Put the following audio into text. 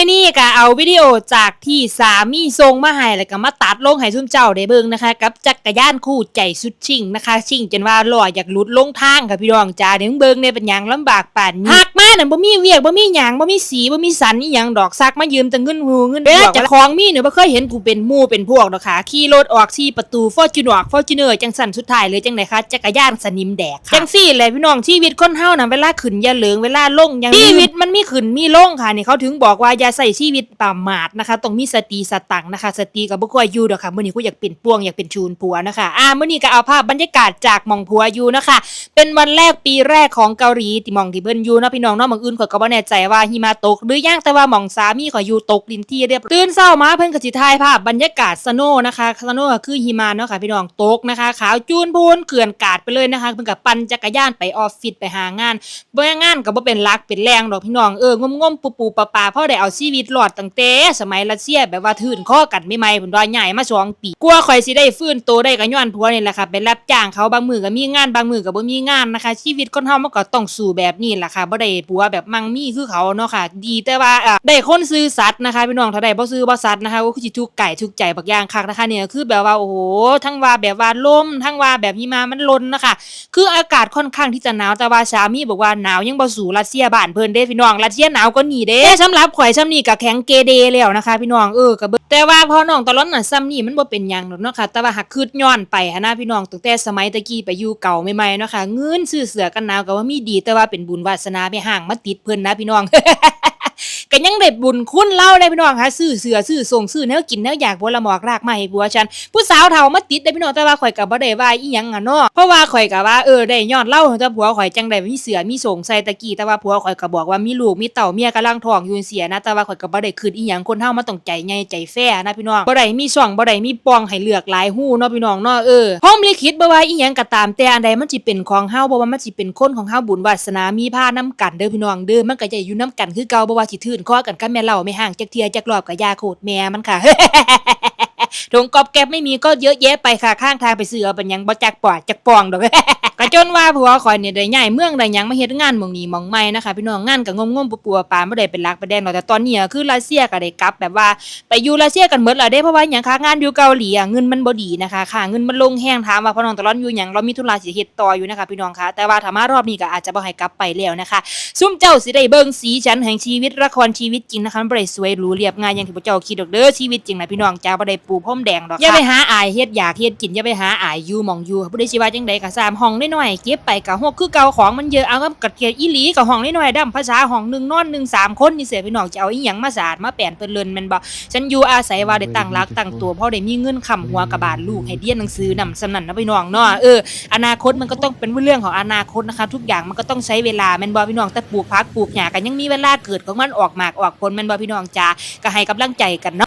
อนี้ก็เอาวิดีโอจากที่สามีทรงมาให้แล้วก็มาตัดลงให้ซุมเจ้าได้เบิ่งนะคะ กับจักรยานคู่ใจสุดชิ่งนะคะ ชิ่งจนว่าลอยอยากหลุดลงทางค่ะพี่น้องจ้าเดี๋ยวเบิ่งเนี่ยเป็นหยังลำบากป่านนี้หากมานั่นบ่มีเวียกบ่มีหยังบ่มีสีบ่มีสันอีหยังดอกซักมายืมแต่เงินหูเงินเวลาเจะของมีเนี่ยบ่เคยเห็นกูเป็นหมู่เป็นพวกดอกค่ะขี่รถออกสี่ประตูฟอร์จูเนอร์ฟอร์จูเนอร์จังสั่นสุดท้ายเลยจังไดคะจักรยานสนิมแดกค่ะจังซี่แหละพี่น้องชีวิตคนเฮาน่ะเวลาขึ้นอย่าเหลิงเวลาลงอย่าชีวิตมันมีขึ้นมีลงค่ะนี่เขาถึงบอกว่าอย่าใส่ชีวิตประมาทนะคะต้องมีสติสตังค์นะคะ สติก็บ่ค่อยอยู่ดอกค่ะมื้อนี้กูอยากเป็นป่วงอยากเป็นชูนผัวนะคะอ่ามื้อนี้ก็เอาภาพบรรยากาศจากมองผัวอยู่นะคะ เป็นวันแรกปีแรกของเกาหลีที่มองที่เพิ่นอยู่นะพี่น้องเนาะหม่องอื่นข่อยก็บ่แน่ใจว่าหิมะตก หรือยังแต่ว่ามองสามีข่อยอยู่ตกดินที่เรียบตื่นเช้ามาเพิ่นก็สิถ่ายภาพบรรยากาศสโนว์นะคะสโนว์คือหิมะเนาะค่ะพี่น้องตกนะคะ ขาวจูนพูนเกลื่อนกาดไปเลยนะคะเพิ่นก็ปั่นจักรยานไปออฟฟิศไปหางานบ่งานก็บ่เป็นหลักเป็นแรงดอกพี่น้องเอองมงมๆปูปูปลาปลาพอได้เอาชีวิตรอดตั้งแต่สมัยรัสเซียแบบว่าทื่นข้อกันใหม่ๆเพิ่นว่าใหญ่มาสองปีกลัวข่อยสิได้ฟื้นโตได้ก็ย้อนผัวนี่แหละค่ะไปรับจ้างเขาบางมือก็มีงานบางมือก็บ่มีงานนะคะ ชีวิตคนเฮามันก็ต้องสู้แบบนี้แหละค่ะบ่ได้ผัวแบบมั่งมีคือเขาเนาะค่ะ ดีแต่ว่าได้คนซื่อสัตย์นะคะพี่น้องถ้าได้บ่ซื่อบ่สัตย์นะคะก็คือสิทุกไก่ทุกใจบักอย่างคักนะคะเนี่ยคือแบบว่าโอ้โหทั้งว่าแบบว่าลมทั้งว่าแบบหิมะมันลนนะคะ คืออากาศค่อนข้างที่จะหนาวแต่ว่าสามีบอกว่าหนาวยังบ่สู่รัสเซียบ้านเพิ่นเด้พี่น้องรัสเซียหนาวก็หนีเด้สำหรับข่อยซ้ำนี่ก็แข็งเกเดแล้วนะคะ พี่น้องเออก็เบิ่งแต่ว่าพอน้องตะล้อนน่ะซ้ำนี่มันบ่เป็นหยังดอกเนาะค่ะแต่ว่าหักคืดย้อนไปหันะพี่น้องตั้งแต่สมัยตะกี้ไปอยู่เก่าใหม่ๆเนาะค่ะเงินซื้อเสื้อกันหนาวก็ว่ามีดีแต่ว่าเป็นบุญวาสนาไปห่างมาติดเพิ่นนะพี่น้อง ก็ยังได้บุญคุณเล่าได้พี่น้องค่ะซื้อเสือซื้อส่งซื้อแนวกินแนวอยากบัวละหมอกรากมาให้บัวฉันผู้สาวเฒ่ามาติดได้พี่น้องแต่ว่าข่อยก็บ่ได้ว่าอีหยังอะเนาะเพราะว่าข่อยก็ว่าเออได้ยอดเล่าแต่ผัวข่อยจังได้มีเสือมีส่งใส่ตะกี้แต่ว่าผัวข่อยก็บอกว่ามีลูกมีเต่าเมียกำลังท้องอยู่เสียนะแต่ว่าข่อยก็บ่ได้คืนอีหยังคนเฮามันต้องใจใหญ่ใจแฟ้นะพี่น้องบ่ได้มีช่องบ่ได้มีปองให้เลือกหลายหู้เนาะพี่น้องเนาะเออพร้อมลิขิตบ่ว่าอีหยังก็ตามแต่อันใดมันสิเป็นของเฮาบ่ว่ามันสิเป็นคนของเฮาบุญวาสนามีพานํกันเด้อพี่น้องเด้อมันก็จะอยู่นํกันคือเก่าบ่ว่าสิทื่นคอกันกับแม่เล่าไม่ห่างจากเทียจากรอบกับยาโคดแม่มันค่ะถุงกอบแก๊บไม่มีก็เยอะแยะไปค่ะข้างทางไปเสือเป็นยังบ่จักปอดจักปองดอก จนว่าผัวข่อยเนี่ยได้ย้ายเมืองได้หยังมาเฮ็ดงานหมองนี้หมองใหม่นะคะพี่น้องงานก็งมๆปัวๆปานบ่ได้เป็นหลักเป็นแดงดอกแต่ตอนนี้คือรัสเซียก็ได้กลับแบบว่าไปอยู่รัสเซียกันหมดแล้วเด้เพราะว่าหยังคะงานอยู่เกาหลีอะเงินมันบ่ดีนะคะค่าเงินมันลงแห้งถามว่าพ่อน้องตะลอนอยู่หยังเรามีธุระสิเฮ็ดต่ออยู่นะคะพี่น้องคะแต่ว่าถ้ามารอบนี้ก็อาจจะบ่ให้กลับไปแล้วนะคะซุ่มเจ้าสิได้เบิ่งสีฉันแห่งชีวิตละครชีวิตจริงนะคะมันบ่ได้สวยหรูเรียบง่ายอย่างที่พวกเจ้าคิดดอกเด้อชีวิตจริงนะพี่น้องจ้าบ่ได้ปูพรมแดงดอกอย่าไปหาอายเฮ็ดอยากเฮ็ดกินอย่าไปหาอายอยู่หมองอยู่บ่ได้สิว่าจังไดก็สามห้องน้อยๆเก็บไปก็หกคือเก่าของมันเยอะเอากับกระเทียอีหลีก็ห้องน้อยๆดํภาษาห้องหนึ่งนอนหนึ่งสามคนนี่เสียพี่น้องจะเอาอีหยังมาสาดมาแปลนเปิ้นเลินแม่นบ่ฉันอยู่อาศัยว่าได้ตั้งรักตั้งตัวเพราะได้มีเงินค้ำหัวกับบาทลูกให้เรียนหนังสือนำสำนั้นนะพี่น้องเนาะเอออนาคตมันก็ต้องเป็นเรื่องของอนาคตนะคะ ทุกอย่างมันก็ต้องใช้เวลาแม่นบ่พี่น้องแต่ปลูกพักปลูกหญ้ากันยังมีเวลาเกิดของมันออกหมากออกผลแม่นบ่พี่น้องจ้าก็ให้กำลังใจกันเนาะ